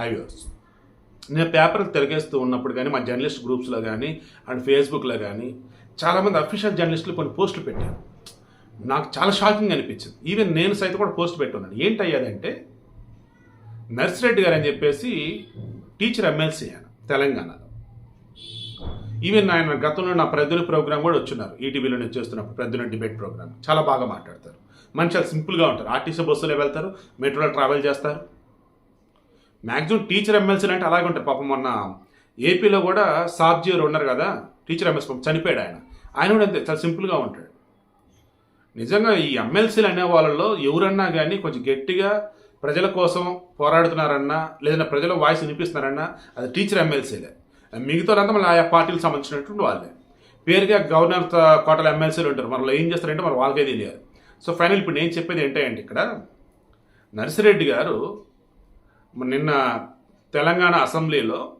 Highways నేను paper తిరిగేస్తూ ఉన్నప్పుడు కానీ మా జర్నలిస్ట్ గ్రూప్స్లో కానీ అండ్ ఫేస్బుక్లో కానీ చాలామంది అఫీషియల్ జర్నలిస్టులు కొన్ని పోస్టులు పెట్టారు. నాకు చాలా షాకింగ్ అనిపించింది. ఈవెన్ నేను సైతం కూడా పోస్ట్ పెట్టున్నాను ఏంటి అయ్యాదంటే నర్సిరెడ్డి గారు అని చెప్పేసి టీచర్ ఎమ్మెల్సీ ఆయన తెలంగాణలో. ఈవెన్ ఆయన గతంలో నా ప్రజల ప్రోగ్రామ్ కూడా వచ్చున్నారు. ఈటీవీలో నేను చేస్తున్నప్పుడు ప్రజల డిబేట్ ప్రోగ్రామ్ చాలా బాగా మాట్లాడతారు. మంచి చాలా సింపుల్గా ఉంటారు. ఆర్టీసీ బస్సులో వెళ్తారు. మెట్రోలో ట్రావెల్ చేస్తారు. మ్యాక్సిమం టీచర్ ఎమ్మెల్సీలు అంటే అలాగే ఉంటాయి. పాపం మొన్న ఏపీలో కూడా సాబ్జీవారు ఉన్నారు కదా టీచర్ ఎమ్మెల్సీ పాపం చనిపోయాడు ఆయన. ఆయన కూడా అంతే చాలా సింపుల్గా ఉంటాడు. నిజంగా ఈ ఎమ్మెల్సీలు అనే వాళ్ళలో ఎవరన్నా కానీ కొంచెం గట్టిగా ప్రజల కోసం పోరాడుతున్నారన్నా లేదన్నా ప్రజల వాయిస్ వినిపిస్తున్నారన్నా అది టీచర్ ఎమ్మెల్సీలే మిగతా మళ్ళీ ఆయా పార్టీలకు సంబంధించినటువంటి వాళ్ళే. పేరుగా గవర్నర్ త- కోటల ఎమ్మెల్సీలు ఉంటారు. మనలో ఏం చేస్తారంటే మరి వాళ్ళకే తెలియదు సో ఫైనల్ ఇప్పుడు నేను చెప్పేది ఏంటంటే ఇక్కడ నర్సిరెడ్డి గారు నిన్న తెలంగాణ అసెంబ్లీలో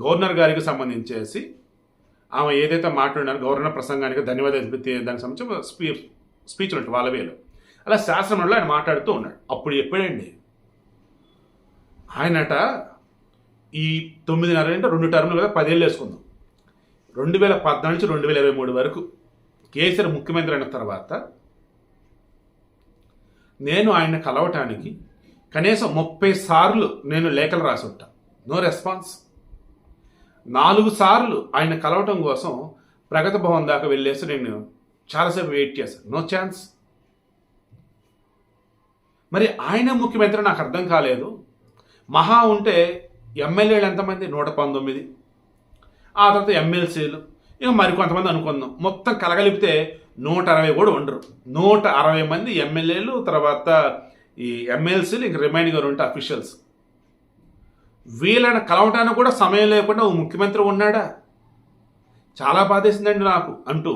గవర్నర్ గారికి సంబంధించేసి ఆమె ఏదైతే మాట్లాడినారో గవర్నర్ ప్రసంగానికి ధన్యవాదాలు దానికి సంబంధించి స్పీ స్పీచ్ ఉంటుంది వాళ్ళ వేలు. అలా శాసనంలో ఆయన మాట్లాడుతూ ఉన్నాడు. అప్పుడు ఎప్పుడండి ఆయనట ఈ తొమ్మిదిన్నర అంటే రెండు టర్ములు కదా పదేళ్ళు వేసుకుందాం. రెండు వేల పద్నాలుగు నుంచి రెండు వేల ఇరవై మూడు వరకు కేసీఆర్ ముఖ్యమంత్రి అయిన తర్వాత నేను ఆయన కలవటానికి కనీసం ముప్పై సార్లు నేను లేఖలు రాసి ఉంటా. నో రెస్పాన్స్ నాలుగు సార్లు ఆయన కలవటం కోసం ప్రగతి భవన్ దాకా వెళ్ళేసి నేను చాలాసేపు వెయిట్ చేశాను నో ఛాన్స్ మరి ఆయన ముఖ్యమంత్రి నాకు అర్థం కాలేదు. మహా ఉంటే ఎమ్మెల్యేలు ఎంతమంది? నూట పంతొమ్మిది. ఆ తర్వాత ఎమ్మెల్సీలు. ఇక మరికొంతమంది అనుకుందాం. మొత్తం కలగలిపితే నూట అరవై కూడా ఉండరు. నూట అరవై మంది ఎమ్మెల్యేలు తర్వాత ఈ ఎమ్మెల్సీలు ఇంక రిమైనింగ్ ఉంటే అఫీషియల్స్ వీళ్ళని కలవటానికి కూడా సమయం లేకుండా ఓ ముఖ్యమంత్రి ఉన్నాడా? చాలా బాధేసిందండి నాకు అంటూ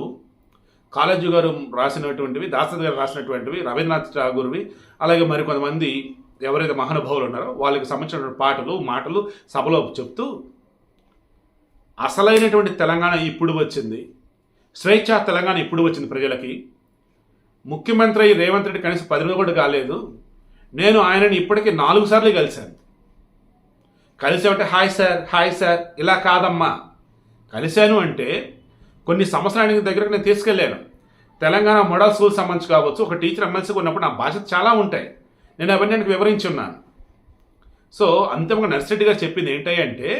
కాలేజీ గారు రాసినటువంటివి దాసరి గారు రాసినటువంటివి రవీంద్రనాథ్ ఠాగూర్వి అలాగే మరికొంతమంది ఎవరైతే మహానుభావులు ఉన్నారో వాళ్ళకి సంబంధించిన పాటలు మాటలు సభలో చెప్తూ అసలైనటువంటి తెలంగాణ ఇప్పుడు వచ్చింది. స్వేచ్ఛ తెలంగాణ ఇప్పుడు వచ్చింది ప్రజలకి. ముఖ్యమంత్రి రేవంత్ రెడ్డి కనీసం పది రోజులు కూడా కాలేదు. నేను ఆయనని ఇప్పటికీ నాలుగు సార్లు కలిశాను. కలిసామంటే హాయ్ సార్ హాయ్ సార్ ఇలా కాదమ్మా. కలిశాను అంటే కొన్ని సంవత్సరానికి దగ్గరకు నేను తీసుకెళ్ళాను. తెలంగాణ మోడల్ స్కూల్ సంబంధించి కావచ్చు ఒక టీచర్ ఎమ్మెల్సీకి ఉన్నప్పుడు నా బాధ్యత చాలా ఉంటాయి. నేను అవన్నీ ఆయనకు వివరించి ఉన్నాను సో అంతిమంగా నర్సిరెడ్డి గారు చెప్పింది ఏంటి అంటే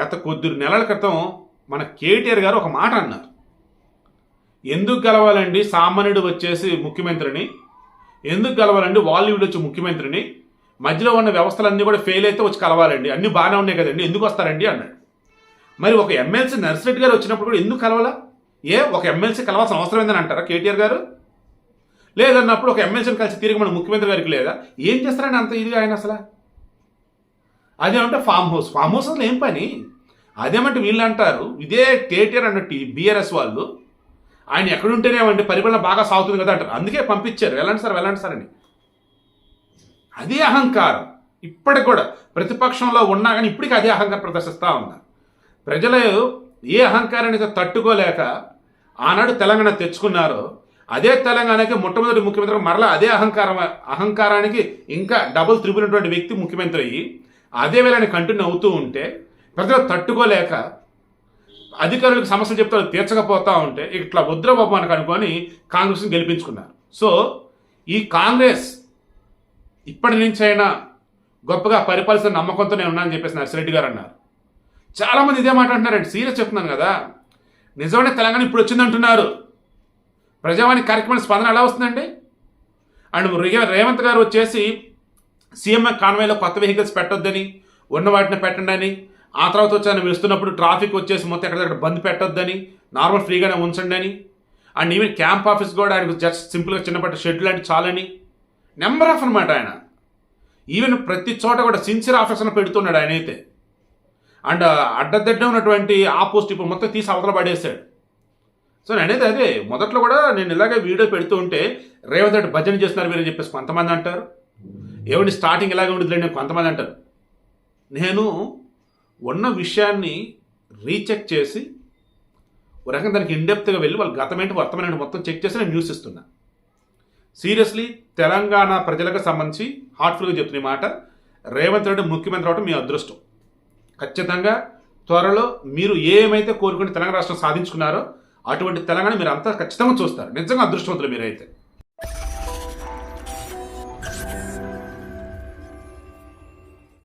గత కొద్ది నెలల క్రితం మన కేటీఆర్ గారు ఒక మాట అన్నారు. ఎందుకు గెలవాలండి? సామాన్యుడు వచ్చేసి ముఖ్యమంత్రిని ఎందుకు కలవాలండి? వాళ్ళు వచ్చి ముఖ్యమంత్రిని. మధ్యలో ఉన్న వ్యవస్థలన్నీ కూడా ఫెయిల్ అయితే వచ్చి కలవాలండి. అన్నీ బాగానే ఉన్నాయి కదండి. ఎందుకు వస్తారండి అన్నాడు. మరి ఒక ఎమ్మెల్సీ నర్సిరెడ్డి గారు వచ్చినప్పుడు కూడా ఎందుకు కలవాలా? ఏ ఒక ఎమ్మెల్సీ కలవాల్సిన అవసరం ఏందని అంటారా కేటీఆర్ గారు? లేదన్నప్పుడు ఒక ఎమ్మెల్సీని కలిసి తిరిగి మన ముఖ్యమంత్రి గారికి లేదా? ఏం చేస్తారని అంత ఇదిగా ఆయన అసలు? అదేమంటే ఫామ్ హౌస్ ఫామ్ హౌస్ అసలు ఏం పని? అదేమంటే వీళ్ళు అంటారు ఇదే కేటీఆర్ అన్నట్టు బీఆర్ఎస్ వాళ్ళు ఆయన ఎక్కడుంటేనే అంటే పరిపాలన బాగా సాగుతుంది కదా అంటారు. అందుకే పంపించారు. వెళ్ళండి సార్ వెళ్ళండి సార్ అని. అదే అహంకారం. ఇప్పటికి కూడా ప్రతిపక్షంలో ఉన్నా కానీ ఇప్పటికీ అదే అహంకారం ప్రదర్శిస్తూ ఉన్నారు. ప్రజలు ఏ అహంకారాన్ని తట్టుకోలేక ఆనాడు తెలంగాణ తెచ్చుకున్నారో అదే తెలంగాణకి మొట్టమొదటి ముఖ్యమంత్రి మరలా అదే అహంకారం అహంకారానికి ఇంకా డబుల్ త్రిపునటువంటి వ్యక్తి ముఖ్యమంత్రి అయ్యి అదే వేళని కంటిన్యూ అవుతూ ఉంటే ప్రజలు తట్టుకోలేక అధికారులకు సమస్యలు చెప్తే వాళ్ళు తీర్చకపోతా ఉంటే ఇట్లా వద్రబాబు మనకు అనుకొని కాంగ్రెస్ని గెలిపించుకున్నారు. సో ఈ కాంగ్రెస్ ఇప్పటి నుంచైనా గొప్పగా పరిపాలిస్తున్న నమ్మకంతో నేను ఉన్నానని చెప్పేసి నర్సిరెడ్డి గారు అన్నారు. చాలామంది ఇదే మాట అంటున్నారండి. సీరియస్ చెప్తున్నాను కదా. నిజమైన తెలంగాణ ఇప్పుడు వచ్చిందంటున్నారు. ప్రజావాణి కార్యక్రమం స్పందన ఎలా వస్తుందండి? అండ్ రేవంత్ గారు వచ్చేసి సీఎం కాన్వేలో కొత్త వెహికల్స్ పెట్టొద్దని ఉన్న వాటిని పెట్టండి అని ఆ తర్వాత వచ్చి ఆయన పిలుస్తున్నప్పుడు ట్రాఫిక్ వచ్చేసి మొత్తం ఎక్కడెక్కడ బంద్ పెట్టొద్దని నార్మల్ ఫ్రీగానే ఉంచండి అని అండ్ ఈవెన్ క్యాంప్ ఆఫీస్ కూడా ఆయనకు జస్ట్ సింపుల్గా చిన్నపట్ట షెడ్యూల్ అంటే చాలని. నెంబర్ ఆఫ్ అనమాట ఆయన. ఈవెన్ ప్రతి చోట కూడా సిన్సియర్ ఆఫీసర్ని పెడుతున్నాడు ఆయన అయితే అండ్ అడ్డదిడ్డ ఉన్నటువంటి ఆ పోస్ట్ ఇప్పుడు మొత్తం తీసి అవతల పడేశాడు. సో నేనైతే అదే మొదట్లో కూడా నేను ఇలాగే వీడియో పెడుతూ ఉంటే రేవంత్ రెడ్డి భజన చేస్తున్నారు మీరు అని చెప్పేసి కొంతమంది అంటారు. ఏమండి స్టార్టింగ్ ఇలాగే ఉండదులేండి కొంతమంది అంటారు. నేను ఉన్న విషయాన్ని రీచెక్ చేసి ఒక రకంగా దానికి ఇండెప్త్గా వెళ్ళి వాళ్ళు గతమేంటి వర్తమైన మొత్తం చెక్ చేసి నేను న్యూస్ ఇస్తున్నా. సీరియస్లీ తెలంగాణ ప్రజలకు సంబంధించి హార్ట్ఫుల్గా చెప్తున్న మాట రేవంత్ రెడ్డి ముఖ్యమంత్రి అవడం మీ అదృష్టం. ఖచ్చితంగా త్వరలో మీరు ఏమైతే కోరుకుని తెలంగాణ రాష్ట్రం సాధించుకున్నారో అటువంటి తెలంగాణ మీరు అంతా ఖచ్చితంగా చూస్తారు. నిజంగా అదృష్టవంతులు మీరైతే.